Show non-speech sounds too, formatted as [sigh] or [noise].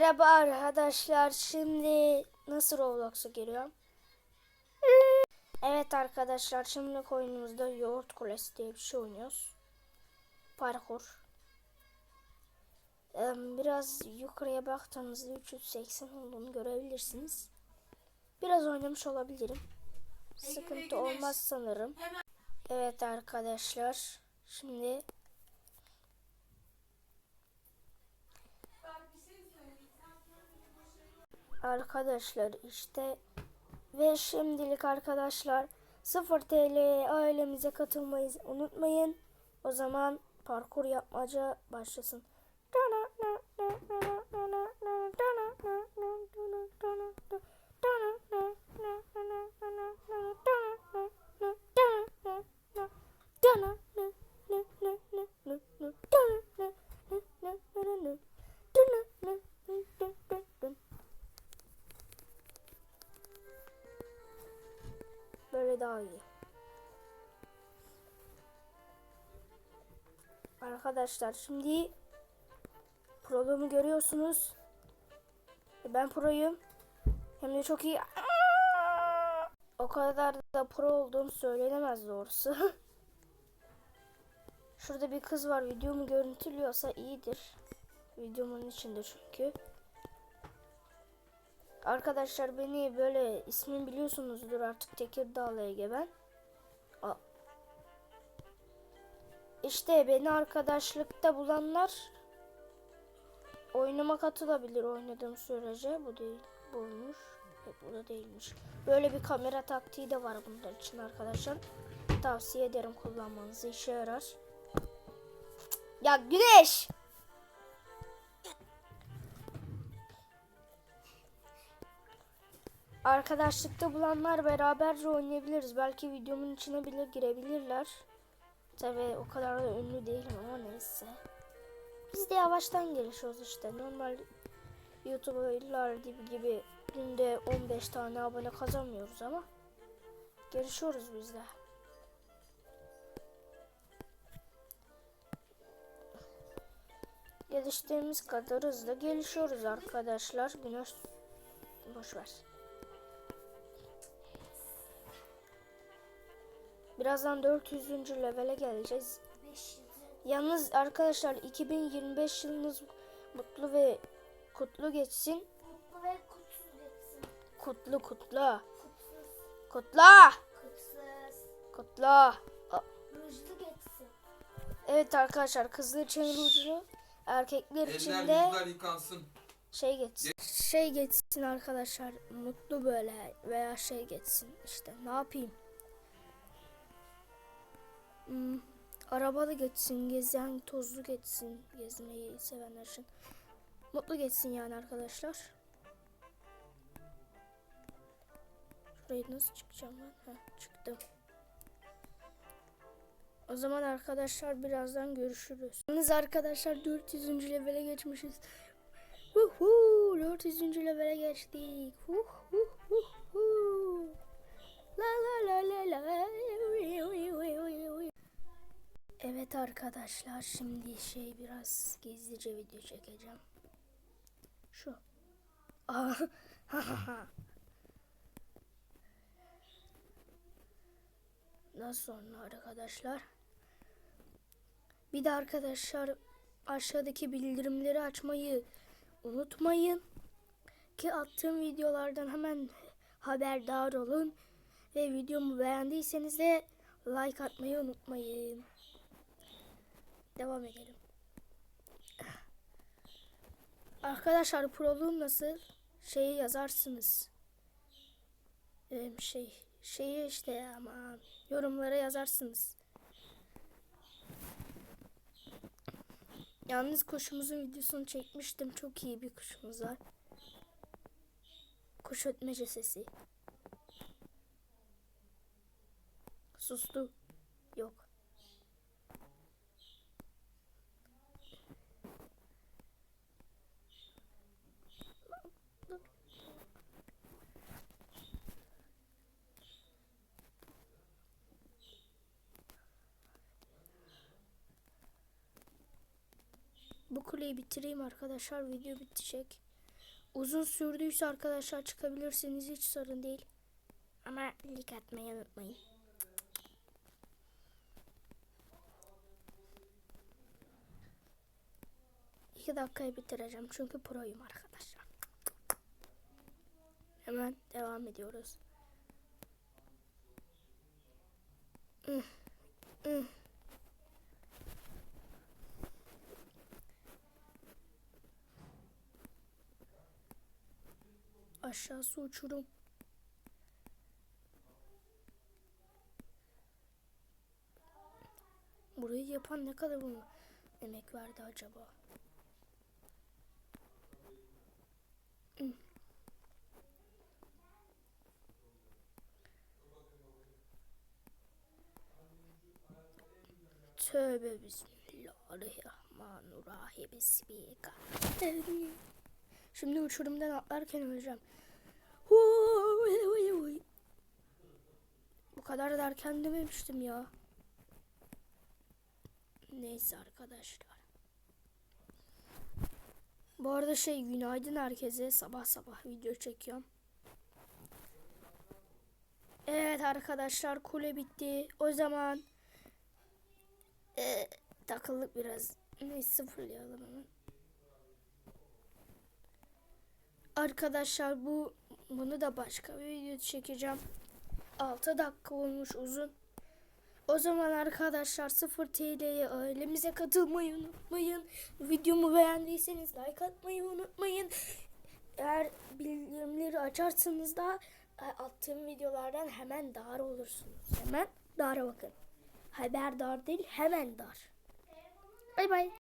Merhaba arkadaşlar. Şimdi nasıl Roblox'a giriyorum? Evet arkadaşlar şimdi oyunumuzda Yoğurt Kulesi diye bir şey oynuyoruz. Parkur. Biraz yukarıya baktığımızda 380 olduğunu görebilirsiniz. Biraz oynamış olabilirim. Sıkıntı olmaz sanırım. Evet arkadaşlar. Şimdi Arkadaşlar işte ve şimdilik arkadaşlar 0 TL ailemize katılmayı unutmayın. O zaman parkur yapmaca başlasın. Böyle daha iyi. Arkadaşlar şimdi programı görüyorsunuz. Ben proyum. Hem de çok iyi. O kadar da pro olduğum söylenemez doğrusu. [laughs] Şurada bir kız var. Videomu görüntülüyorsa iyidir. Videomun içinde çünkü. Arkadaşlar beni böyle ismini biliyorsunuzdur artık Tekirdağlı Egemen. A- İşte beni arkadaşlıkta bulanlar oyunuma katılabilir oynadığım sürece. Bu değil, buymuş. Yok, bu da değilmiş. Böyle bir kamera taktiği de var bunlar için arkadaşlar. Tavsiye ederim kullanmanızı işe yarar. Ya Güneş! Arkadaşlıkta bulanlar beraberce oynayabiliriz. Belki videomun içine bile girebilirler. Tabi o kadar da ünlü değilim ama neyse. Biz de yavaştan gelişiyoruz işte. Normal YouTuber'lar gibi, günde 15 tane abone kazanmıyoruz ama gelişiyoruz biz de. Geliştiğimiz kadar hızlı gelişiyoruz arkadaşlar. Güneş boş ver. Birazdan 400. levele geleceğiz. Yalnız arkadaşlar 2025 yılınız mutlu ve kutlu geçsin. Mutlu ve kutsuz geçsin. Kutlu kutlu. Kutsuz, Kutla. kutsuz, Kutla. rujlu geçsin. Evet arkadaşlar kızlar için rujlu, erkekler için de yıkansın. şey geçsin. Şey geçsin arkadaşlar mutlu böyle veya şey geçsin işte ne yapayım. Hmm, arabalı geçsin, gezen tozlu geçsin, gezmeyi sevenler için. Mutlu geçsin yani arkadaşlar. Şurayı nasıl çıkacağım ben? Heh, çıktım. O zaman arkadaşlar birazdan görüşürüz. Yalnız arkadaşlar 400. levele geçmişiz. Uhu, 400. levele geçtik. Uhuhuhu. La la la la la. Evet arkadaşlar şimdi şey biraz gizlice video çekeceğim. Şu. Daha sonra [laughs] arkadaşlar. Bir de arkadaşlar aşağıdaki bildirimleri açmayı unutmayın. Ki attığım videolardan hemen haberdar olun. Ve videomu beğendiyseniz de like atmayı unutmayın. Devam edelim. Arkadaşlar proluğum nasıl? Şeyi yazarsınız. Ee, şey şeyi işte ama yorumlara yazarsınız. Yalnız kuşumuzun videosunu çekmiştim. Çok iyi bir kuşumuz var. Kuş ötmece sesi. Sustu. Yok. Bu kuleyi bitireyim arkadaşlar. Video bitecek. Uzun sürdüyse arkadaşlar çıkabilirsiniz hiç sorun değil. Ama lik atmayı unutmayın. İki dakikayı bitireceğim çünkü proyum arkadaşlar. Hemen devam ediyoruz. Ih, ih. Aşağısı uçurum. Burayı yapan ne kadar bunu emek verdi acaba? [clears throat] Tövbe bismillahirrahmanirrahim. Bismillahirrahmanirrahim. Şimdi uçurumdan atlarken öleceğim. Bu kadar derken dememiştim ya. Neyse arkadaşlar. Bu arada şey günaydın herkese. Sabah sabah video çekiyorum. Evet arkadaşlar kule bitti. O zaman e, takıldık biraz. Neyse sıfırlayalım hemen. Arkadaşlar bu bunu da başka bir video çekeceğim. 6 dakika olmuş uzun. O zaman arkadaşlar 0 TL'ye ailemize katılmayı unutmayın. Videomu beğendiyseniz like atmayı unutmayın. Eğer bildirimleri açarsanız da e, attığım videolardan hemen dar olursunuz. Hemen dara bakın. Haberdar değil hemen dar. Bay bay.